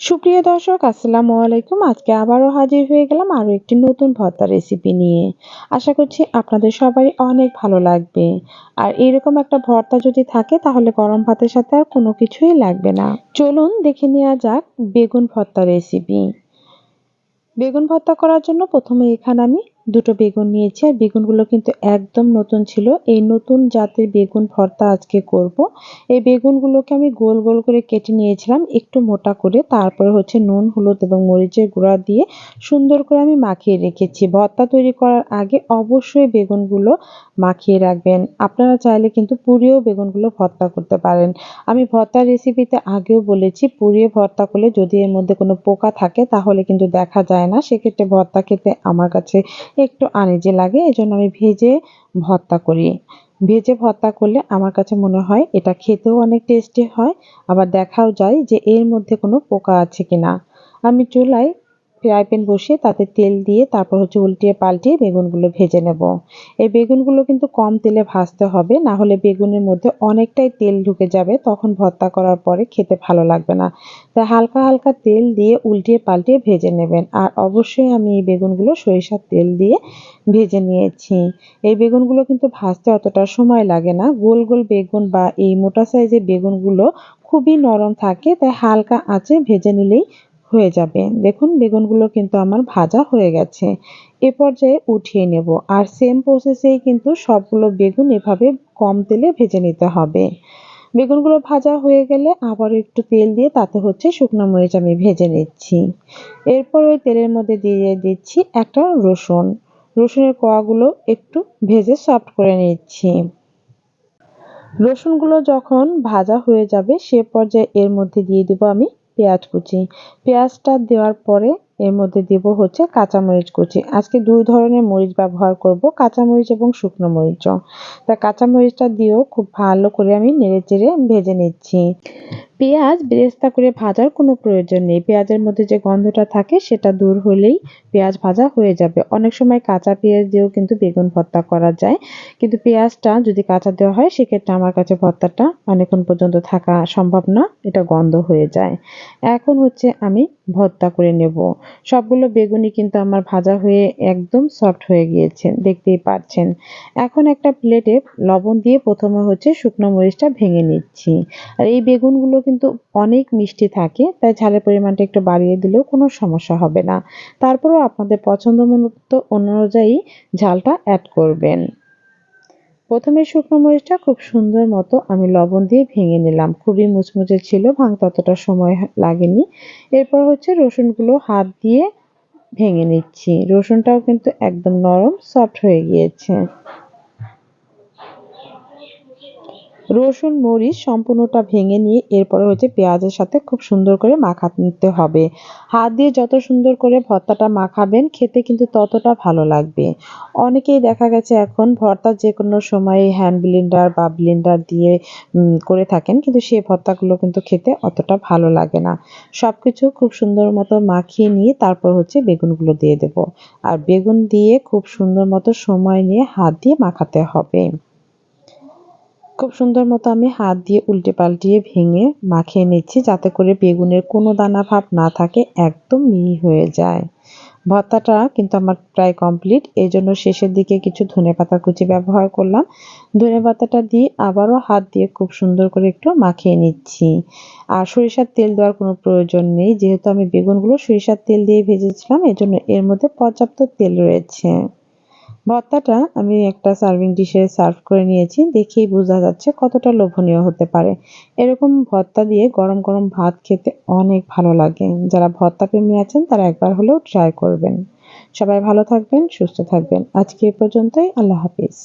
সুপ্রিয় দর্শক, আসসালামু আলাইকুম। আজকে আবারও হাজির হয়ে গেলাম আরও একটি নতুন ভর্তা রেসিপি নিয়ে। আশা করছি আপনাদের সবারই অনেক ভালো লাগবে। আর এরকম একটা ভর্তা যদি থাকে, তাহলে গরম ভাতের সাথে আর কোনো কিছুই লাগবে না। চলুন দেখে নেওয়া যাক বেগুন ভর্তা রেসিপি বেগুন ভর্তা করার জন্য প্রথমে এখানে আমি দুটো বেগুন নিয়েছি আর বেগুনগুলো কিন্তু একদম নতুন ছিল। এই নতুন জাতের বেগুন ভর্তা আজকে করব। এই বেগুনগুলোকে আমি গোল গোল করে কেটে নিয়েছিলাম একটু মোটা করে। তারপরে হচ্ছে নুন, হলুদ এবং মরিচের গুঁড়া দিয়ে সুন্দর করে আমি মাখিয়ে রেখেছি। ভর্তা তৈরি করার আগে অবশ্যই বেগুনগুলো মাখিয়ে রাখবেন। আপনারা চাইলে কিন্তু পুড়িয়েও বেগুনগুলো ভর্তা করতে পারেন। আমি ভর্তার রেসিপিতে আগেও বলেছি পুড়িয়ে ভর্তা করলে যদি এর মধ্যে কোনো পোকা থাকে তাহলে কিন্তু দেখা যায় না। সেক্ষেত্রে ভর্তা খেতে আমার কাছে একটু আনিজে লাগে, এজন্য আমি ভেজে ভর্তা করি। ভেজে ভর্তা করলে আমার কাছে মনে হয় এটা খেতেও অনেক টেস্টি হয়, আবার দেখাও যায় যে এর মধ্যে কোনো পোকা আছে কিনা। আমি চুলায় ফ্রাই প্যান বসিয়ে তাতে তেল দিয়ে তারপর হচ্ছে উল্টিয়ে পাল্টিয়ে বেগুনগুলো ভেজে নেব। এই বেগুনগুলো কিন্তু কম তেলে ভাজতে হবে, না হলে বেগুনের মধ্যে অনেকটাই তেল ঢুকে যাবে, তখন ভর্তা করার পরে খেতে ভালো লাগবে না। তাই হালকা হালকা তেল দিয়ে উল্টিয়ে পাল্টিয়ে ভেজে নেবেন। আর অবশ্যই আমি এই বেগুনগুলো সরিষার তেল দিয়ে ভেজে নিয়েছি। এই বেগুনগুলো কিন্তু ভাজতে অতটা সময় লাগে না। গোল গোল বেগুন বা এই মোটা সাইজের বেগুনগুলো খুবই নরম থাকে, তাই হালকা আঁচে ভেজে নিলেই হয়ে যাবে। দেখুন, বেগুনগুলো কিন্তু আমার ভাজা হয়ে গেছে। এ পর্যায়ে উঠিয়ে নেব। আর সেম প্রসেসেই কিন্তু সবগুলো বেগুন এভাবে কম তেলে ভেজে নিতে হবে। বেগুনগুলো ভাজা হয়ে গেলে আবার একটু তেল দিয়ে তাতে হচ্ছে শুকনো মরিচ আমি ভেজে নিচ্ছি। এরপর ওই তেলের মধ্যে দিয়ে দিচ্ছি একটা রসুন। রসুনের কোয়াগুলো একটু ভেজে সফট করে নিচ্ছি। রসুনগুলো যখন ভাজা হয়ে যাবে, সে পর্যায়ে এর মধ্যে দিয়ে দেবো আমি পেঁয়াজ কুচি। পেঁয়াজটা দেওয়ার পরে এর মধ্যে দেব হচ্ছে কাঁচামরিচ কুচি। আজকে দুই ধরনের মরিচ ব্যবহার করব, কাঁচামরিচ এবং শুকনো মরিচও তা কাঁচামরিচটা দিয়েও খুব ভালো করে আমি নেড়ে চেড়ে ভেজে নিচ্ছি। পেঁয়াজ বেরেস্তা করে ভাজার কোনো প্রয়োজন নেই। পেঁয়াজের মধ্যে যে গন্ধটা থাকে, সেটা দূর হলেই পেঁয়াজ ভাজা হয়ে যাবে। অনেক সময় কাঁচা পেঁয়াজ দিয়েও কিন্তু বেগুন ভর্তা করা যায়। কিন্তু পেঁয়াজটা যদি কাঁচা দেওয়া হয়, সেক্ষেত্রে আমার কাছে ভর্তাটা অনেকক্ষণ পর্যন্ত থাকা সম্ভব না, এটা গন্ধ হয়ে যায়। এখন হচ্ছে আমি ভর্তা করে নেব। সবগুলো বেগুনই কিন্তু আমার ভাজা হয়ে একদম সফট হয়ে গিয়েছে, দেখতেই পাচ্ছেন। এখন একটা প্লেটে লবণ দিয়ে প্রথমে হচ্ছে শুকনো মরিচটা ভেঙে নিচ্ছি। আর এই বেগুনগুলো কিন্তু অনেক মিষ্টি থাকে, তাই ঝালের পরিমাণটা একটু বাড়িয়ে দিলেও কোনো সমস্যা হবে না। তারপরেও আপনাদের পছন্দ মতো অনুযায়ী ঝালটা অ্যাড করবেন। প্রথমে শুকনো মরিচটা খুব সুন্দর মতো আমি লবণ দিয়ে ভেঙে নিলাম। খুবই মুচমুচে ছিল, ভাঙতে অতটা সময় লাগেনি। এরপর হচ্ছে রসুনগুলো হাত দিয়ে ভেঙে নিচ্ছি। রসুনটাও কিন্তু একদম নরম সফট হয়ে গিয়েছে। রসুন, মরিচ সম্পূর্ণটা ভেঙে নিয়ে এরপরে হচ্ছে পেঁয়াজের সাথে খুব সুন্দর করে মাখা নিতে হবে। হাত দিয়ে যত সুন্দর করে ভর্তাটা মাখাবেন, খেতে কিন্তু ততটা ভালো লাগবে। অনেকেই দেখা গেছে এখন ভর্তা যে কোনো সময় হ্যান্ড ব্লেন্ডার বা ব্লেন্ডার দিয়ে করে থাকেন, কিন্তু সেই ভর্তাগুলো কিন্তু খেতে অতটা ভালো লাগে না। সব কিছু খুব সুন্দর মতো মাখিয়ে নিয়ে তারপর হচ্ছে বেগুনগুলো দিয়ে দেব। আর বেগুন দিয়ে খুব সুন্দর মতো সময় নিয়ে হাত দিয়ে মাখাতে হবে। খুব সুন্দর মতো আমি হাত দিয়ে উল্টে পাল্টিয়ে ভেঙে মাখিয়ে নিচ্ছি, যাতে করে বেগুনের কোনো দানা ভাব না থাকে, একদম মিহি হয়ে যায়। ভর্তাটা কিন্তু আমার প্রায় কমপ্লিট। এই জন্য শেষের দিকে কিছু ধনে পাতা কুচি ব্যবহার করলাম। ধনে পাতাটা দিয়ে আবারও হাত দিয়ে খুব সুন্দর করে একটু মাখিয়ে নিচ্ছি। আর সরিষার তেল দেওয়ার কোনো প্রয়োজন নেই, যেহেতু আমি বেগুনগুলো সরিষার তেল দিয়ে ভেজেছিলাম, এজন্য এর মধ্যে পর্যাপ্ত তেল রয়েছে। ভর্তাটা আমি একটা সার্ভিং ডিশে সার্ভ করে নিয়েছি, দেখেই বোঝা যাচ্ছে কতটা লোভনীয় হতে পারে। এরকম ভর্তা দিয়ে গরম গরম ভাত খেতে অনেক ভালো লাগে। যারা ভর্তা প্রেমী আছেন, তারা একবার হলেও ট্রাই করবেন। সবাই ভালো থাকবেন, সুস্থ থাকবেন। আজকে এ পর্যন্তই, আল্লাহ হাফিজ।